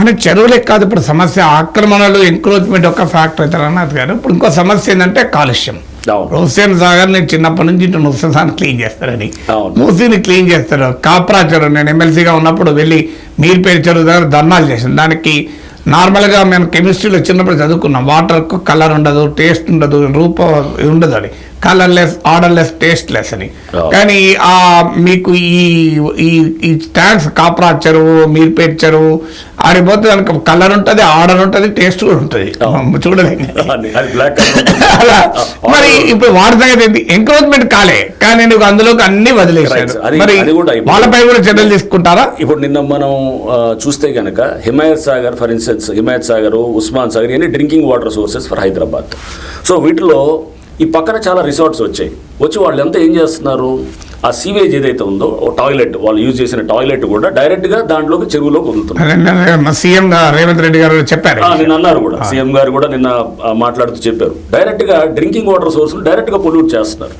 కానీ చెరువులే కాదు ఇప్పుడు సమస్య ఆక్రమణలు ఎంక్రోచ్మెంట్ ఒక ఫ్యాక్టర్ అవుతారు అన్నది గారు. ఇప్పుడు ఇంకో సమస్య ఏంటంటే కాలుష్యం. హుస్సేన్ సాగర్ నేను చిన్నప్పటి నుంచి ఇటు హుస్సేన్ క్లీన్ చేస్తారని. మూసీని క్లీన్ చేస్తారు కాప్రా చెరువు నేను ఎమ్మెల్సీగా ఉన్నప్పుడు వెళ్ళి మీర్పేరు చెరువు దగ్గర ధర్నాలు చేసాను దానికి నార్మల్గా మేము కెమిస్ట్రీలో చిన్నప్పుడు చదువుకున్నాం. వాటర్కు కలర్ ఉండదు టేస్ట్ ఉండదు రూపం ఉండదు అని కలర్లెస్ ఆర్డర్లెస్ టేస్ట్లెస్ అని. కానీ ఆ మీకు ఈ ఈ ట్యాంక్స్ కాప్రా చెరువు మీర్పేట చెరువు ఆడిపోతే దానికి కలర్ ఉంటుంది ఆర్డర్ ఉంటుంది టేస్ట్ కూడా ఉంటుంది. చూడలేదు మరి ఇప్పుడు వాడి సంగతి ఏంటి? ఎంక్రోచ్మెంట్ కాలే. కానీ నువ్వు అందులోకి అన్ని. అది- మరి వాళ్ళపై కూడా చర్యలు తీసుకుంటారా? ఇప్పుడు నిన్న మనం చూస్తే కనుక హిమాయత్ సాగర్ ఫర్ సోర్సెస్ హిమాయత్ సాగర్ ఉస్మాన్ సాగర్ ఇవన్నీ drinking water sources for Hyderabad so వీటిలో ఈ పక్కన చాలా రిసార్ట్స్ వచ్చాయి. వచ్చి వాళ్ళు ఎంత ఏం చేస్తున్నారు? ఆ సీవేజ్ ఏదైతే ఉందో టాయిలెట్ వాళ్ళు యూజ్ చేసిన టాయిలెట్ కూడా దాంట్లోకి చెరువులోకి సీఎం గా రేవంత్ రెడ్డి గారు చెప్పారు. నిన్న అన్నారు కూడా. సీఎం గారు కూడా నిన్న మాట్లాడుతూ చెప్పారు. డైరెక్ట్గా డ్రింకింగ్ వాటర్ సోర్స్ డైరెక్ట్గా పొల్యూట్ చేస్తున్నారు.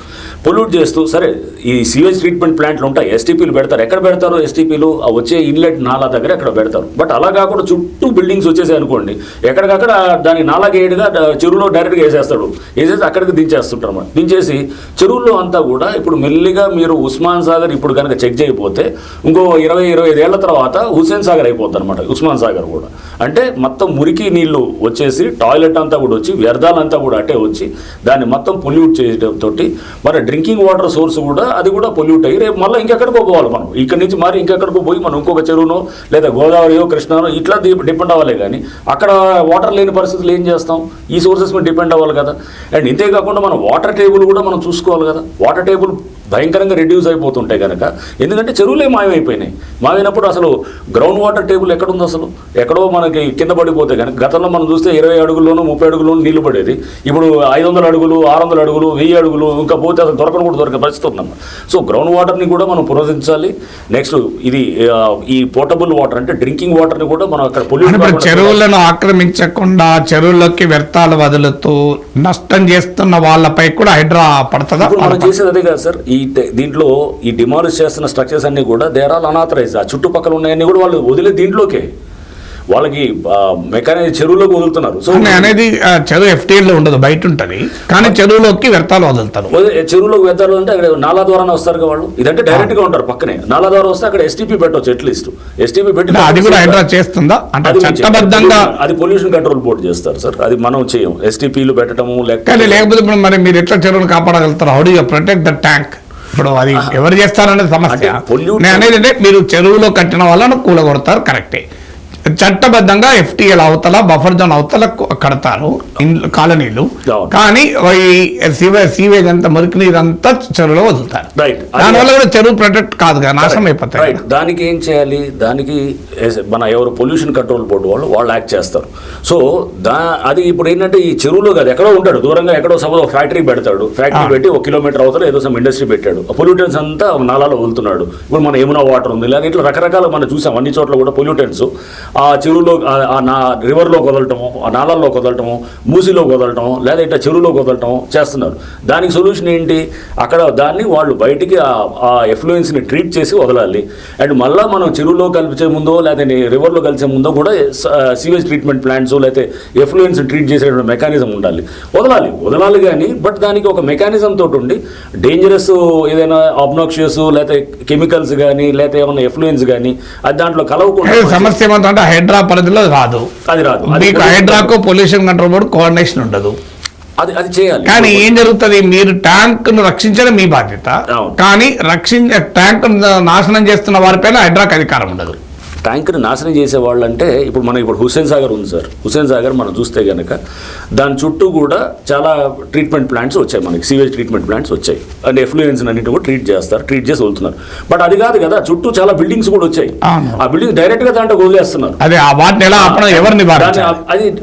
పొల్యూట్ చేస్తూ సరే ఈ సీవేజ్ ట్రీట్మెంట్ ప్లాంట్లు ఉంటాయి. ఎస్టీపీలు పెడతారు. ఎక్కడ పెడతారు ఎస్టీపీలు వచ్చే ఇన్లెట్ నాలా దగ్గర ఎక్కడ పెడతారు? బట్ అలా కాకుండా చుట్టూ బిల్డింగ్స్ వచ్చేసాయి అనుకోండి ఎక్కడికక్కడ దాని నాలా గేడుగా చెరువులో డైరెక్ట్గా వేసేస్తాడు. వేసేసి అక్కడికి దించేస్తుంటారు అన్నమాట. దించేసి చెరువుల్లో అంతా కూడా ఇప్పుడు మెల్లిగా మీరు ఉస్మాన్ సాగర్ ఇప్పుడు కనుక చెక్ చేయకపోతే ఇంకో ఇరవై ఇరవై ఐదేళ్ళ తర్వాత హుసేన్ సాగర్ అయిపోద్ది అనమాట ఉస్మాన్ సాగర్ కూడా. అంటే మొత్తం మురికి నీళ్ళు వచ్చేసి టాయిలెట్ అంతా కూడా వచ్చి వ్యర్థాలంతా కూడా అట్టే వచ్చి దాన్ని మొత్తం పొల్యూట్ చేయటంతో మరి డ్రింకింగ్ వాటర్ సోర్స్ కూడా అది కూడా పొల్యూట్ అయ్యి రేపు మళ్ళీ ఇంకెక్కడికో పోవాలి మనం. ఇక్కడి నుంచి మరి ఇంకెక్కడికో పోయి మనం ఇంకొక చెరువునో లేదా గోదావరియో కృష్ణానో ఇట్లా డిపెండ్ అవ్వాలి కానీ అక్కడ వాటర్ లేని పరిస్థితులు ఏం చేస్తాం? ఈ సోర్సెస్ మీద డిపెండ్ అవ్వాలి కదా. అండ్ ఇంతే కాకుండా మనం వాటర్ టేబుల్ కూడా మనం చూసుకోవాలి కదా. వాటర్ టేబుల్ భయంకరంగా రెడ్యూస్ అయిపోతుంటాయి కనుక ఎందుకంటే చెరువులే మాయమైపోయినాయి. మాయమైనప్పుడు అసలు గ్రౌండ్ వాటర్ టేబుల్ ఎక్కడుంది అసలు? ఎక్కడో మనకి కింద పడిపోతే కనుక గతంలో మనం చూస్తే ఇరవై అడుగుల్లోనూ ముప్పై అడుగుల్లోనూ నీళ్ళు పడేది. ఇప్పుడు ఐదు వందల అడుగులు ఆరు వందల అడుగులు వెయ్యి అడుగులు ఇంకా పోతే అసలు దొరకను కూడా దొరికే పరిస్థితి ఉందన్నమాట. సో గ్రౌండ్ వాటర్ని కూడా మనం పునరుద్ధరించాలి. నెక్స్ట్ ఇది ఈ పోర్టబుల్ వాటర్ అంటే డ్రింకింగ్ వాటర్ని కూడా మనం అక్కడ పొల్యూట్ చెరువులను ఆక్రమించకుండా చెరువుల్లోకి వ్యర్థాలు వదులుతూ నష్టం చేస్తున్న వాళ్ళపై కూడా హైడ్రా పడుతుందా? మనం చేసేది అదే కదా సార్. ఈ టె- దీంట్లో ఈ డిమాలిష్ చేస్తున్న స్ట్రక్చర్స్ అన్ని కూడా దేర్ ఆల్ అనాథరైజ్ ఆ చుట్టుపక్కల ఉన్నాయన్నీ కూడా వాళ్ళు వదిలే దీంట్లోకే. వాళ్ళకి మెకానిక్ చెరువులోకి వదులుతున్నారు. సో అని అనేది చెరువు FTL లో ఉండదు బయట ఉంటది. కానీ చెరువులోకి వ్యర్థాలు వదులుతారు. వదిలే- చెరువులోకి వెళ్తారు అంటే అక్కడ నాలా ద్వారానే వస్తారు వాళ్ళు. ఇదంటే డైరెక్ట్గా ఉంటారు పక్కనే. నాలా ద్వారా వస్తే అక్కడ ఎస్టీపీ పెట్టవచ్చు అట్లీస్ట్ ఎస్టీపీ పెట్టి అది కూడా హైడ్రా చేస్తుందా? అంటే. చట్టబద్ధంగా అది పొల్యూషన్ కంట్రోల్ బోర్డు చేస్తారు సార్ అది మనం చేయం. ఎస్టీపీలు పెట్టడము లేకపోతే ఇప్పుడు మరి మీరు ఎట్లా చెరువును కాపాడగలుగుతారు? How you protect the tank ఇప్పుడు అది ఎవరు చేస్తారనేది సమస్య. నేను అనేది అంటే మీరు చెరువులో కట్టిన వాళ్ళను కూలగొడతారు కరెక్టే చట్టబద్ధంగా ఎఫ్టీఎల్ అవతల బఫర్ జోన్ అవతల కడతారు. కాలనీలు. కానీ సీవేజ్ అంతా మురికి నీరు అంతా చెరువులో వదులుతారు. రైట్ దానివల్ల కూడా చెరువు ప్రొటెక్ట్ కాదు కదా నాశనం అయిపోతాయి దానికి ఏం చేయాలి? దానికి మన ఎవరు పొల్యూషన్ కంట్రోల్ బోర్డు వాళ్ళు వాళ్ళు యాక్ట్ చేస్తారు. సో దా అది ఇప్పుడు ఏంటంటే ఈ చెరువులో కాదు ఎక్కడో ఉంటాడు. దూరంగా ఎక్కడో సపోజ్ ఒక ఫ్యాక్టరీ పెడతాడు. ఫ్యాక్టరీ. పెట్టి ఒక కిలోమీటర్ అవతల ఏదో సమ్ ఇండస్ట్రీ పెట్టాడు. పొల్యూటెన్స్ అంతా నాలాలో వదులుతున్నాడు. ఇప్పుడు మన యమునా వాటర్ ఉంది. లేదా ఇట్లా రకరకాల మనం చూసాం. అన్ని చోట్ల కూడా పొల్యూటెన్స్ ఆ చెరువులో ఆ- నా రివర్లో వదలటము ఆ నాళాల్లో వదలటము మూసిలో వదలటము లేదా ఇట్లా చెరువులో వదలటం చేస్తున్నారు. దానికి సొల్యూషన్ ఏంటి? అక్కడ దాన్ని వాళ్ళు బయటికి ఆ- ఎఫ్లుయెన్స్ని ట్రీట్ చేసి వదలాలి. అండ్ మళ్ళీ మనం చెరువులో కలిపే ముందో లేకపోతే రివర్లో కలిసే ముందో కూడా సీవేజ్ ట్రీట్మెంట్ ప్లాంట్స్ లేకపోతే ఎఫ్లుయెన్స్ ట్రీట్ చేసేటువంటి మెకానిజం ఉండాలి. వదలాలి. వదలాలి కానీ బట్ దానికి ఒక మెకానిజం తోటి ఉండి డేంజరస్ ఏదైనా ఆబ్నాక్షియస్ లేకపోతే కెమికల్స్ కానీ లేకపోతే ఏమైనా ఎఫ్లుయెన్స్ కానీ అది దాంట్లో కలవకుండా సమస్య ఏమంటే హైడ్రా పరిధిలో రాదు. అది రాదు. అది మీకు హైడ్రాకు పొల్యూషన్ కంట్రోల్ బోర్డు కోఆర్డినేషన్ ఉండదు. అది అది చేయాలి. కానీ ఏం జరుగుతుంది? మీరు ట్యాంక్ను రక్షించడం మీ బాధ్యత. కానీ రక్షించ ట్యాంక్ నాశనం చేస్తున్న వారిపైన హైడ్రాక్ అధికారం ఉండదు. ట్యాంక్ని నాశనం చేసే వాళ్ళు అంటే ఇప్పుడు మనం ఇప్పుడు హుస్సేన్ సాగర్ ఉంది సార్. హుస్సేన్ సాగర్ మనం చూస్తే కనుక దాని చుట్టూ కూడా చాలా ట్రీట్మెంట్ ప్లాంట్స్ వచ్చాయి మనకి సీవేజ్ ట్రీట్మెంట్ ప్లాంట్స్ వచ్చాయి. అండ్ ఎఫ్లూయెన్స్ అన్నింటి కూడా ట్రీట్ చేస్తారు ట్రీట్ చేసి వదులుతున్నారు. బట్ అది కాదు కదా చుట్టూ చాలా బిల్డింగ్స్ కూడా వచ్చాయి. ఆ బిల్డింగ్ డైరెక్ట్గా దాంట్లో వదిలేస్తున్నారు. అదే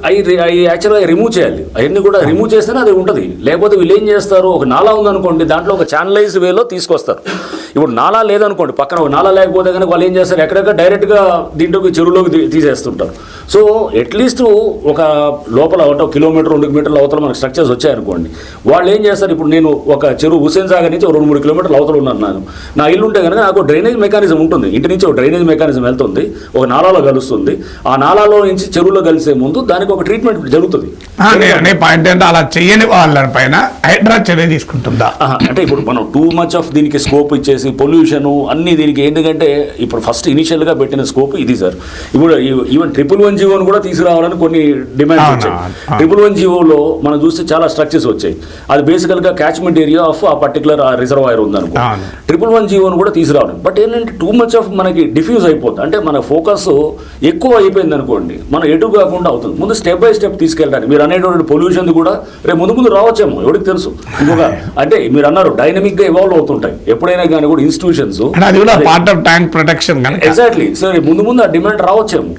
అవి యాక్చువల్గా రిమూవ్ చేయాలి. అవన్నీ కూడా రిమూవ్ చేస్తేనే అది ఉంటుంది. లేకపోతే వీళ్ళు ఏం చేస్తారు? ఒక నాలా ఉందనుకోండి దాంట్లో ఒక ఛానలైజ్ వేలో తీసుకొస్తారు. ఇప్పుడు నాలా లేదనుకోండి పక్కన ఒక నాలా లేకపోతే కనుక వాళ్ళు ఏం చేస్తారు? ఎక్కడెక్కడ డైరెక్ట్గా దీంట్లోకి చెరువులోకి తీసేస్తుంటారు. సో అట్లీస్ట్ ఒక లోపల ఒక కిలోమీటర్ రెండు కిలోమీటర్ల అవతల మనకు స్ట్రక్చర్స్ వచ్చాయనుకోండి. వాళ్ళు ఏం చేస్తారు? ఇప్పుడు నేను ఒక చెరువు హుసేన్ సాగర్ నుంచి ఒక రెండు మూడు కిలోమీటర్ల అవతల ఉన్నాను నేను. నా ఇల్లు ఉంటే కనుక నాకు డ్రైనేజ్ మెకానిజం ఉంటుంది. ఇంటి నుంచి ఒక డ్రైనేజ్ మెకానిజం వెళ్తుంది. ఒక నాలాలో కలుస్తుంది. ఆ నాలాలో నుంచి చెరువులో కలిసే ముందు దానికి ఒక ట్రీట్మెంట్ జరుగుతుంది. పాయింట్ ఏంటంటే అలా చేయని వాళ్ళ పైన హైడ్రా చర్య తీసుకుంటుందా? అంటే ఇప్పుడు మనం టూ మచ్ ఆఫ్ దీనికి స్కోప్ ఇచ్చేసి పొల్యూషన్ అన్ని దీనికి ఎందుకంటే ఇప్పుడు ఫస్ట్ ఇనిషియల్గా పెట్టిన స్కోప్ ఇది సార్ ఇప్పుడు ఈవెన్ ట్రిపుల్ వన్ జీవోని కూడా తీసుకురావాలని కొన్ని డిమాండ్స్ వచ్చాయి. ట్రిపుల్ వన్ జీవోలో మనం చూస్తే చాలా స్ట్రక్చర్స్ వచ్చాయి. అది బేసికల్గా క్యాచ్మెంట్ ఏరియా ఆఫ్ ఆ పర్టికులర్ రిజర్వాయర్ ఉందనుకో. అవును. ట్రిపుల్ వన్ జీవోని కూడా తీసుకురావాలి. బట్ ఏంటంటే టూ మచ్ ఆఫ్ మనకి డిఫ్యూజ్ అయిపోతుంది. అంటే మన ఫోకస్ ఎక్కువ అయిపోయింది అనుకోండి మనం ఎటు కాకుండా అవుతుంది. ముందు స్టెప్ బై స్టెప్ తీసుకెళ్ళడానికి. మీరు అనేటువంటి పొల్యూషన్ కూడా రేపు ముందు ముందు రావచ్చేమో ఎవరికి తెలుసు? ఇంకొక అంటే మీరు అన్నారు డైనమిక్గా ఇవాల్వ్ అవుతుంటాయి. ఎప్పుడైనా కానీ కూడా institutions part of tank protection exactly సరే ముందు ముందు ఆ డిమాండ్ రావచ్చేమో.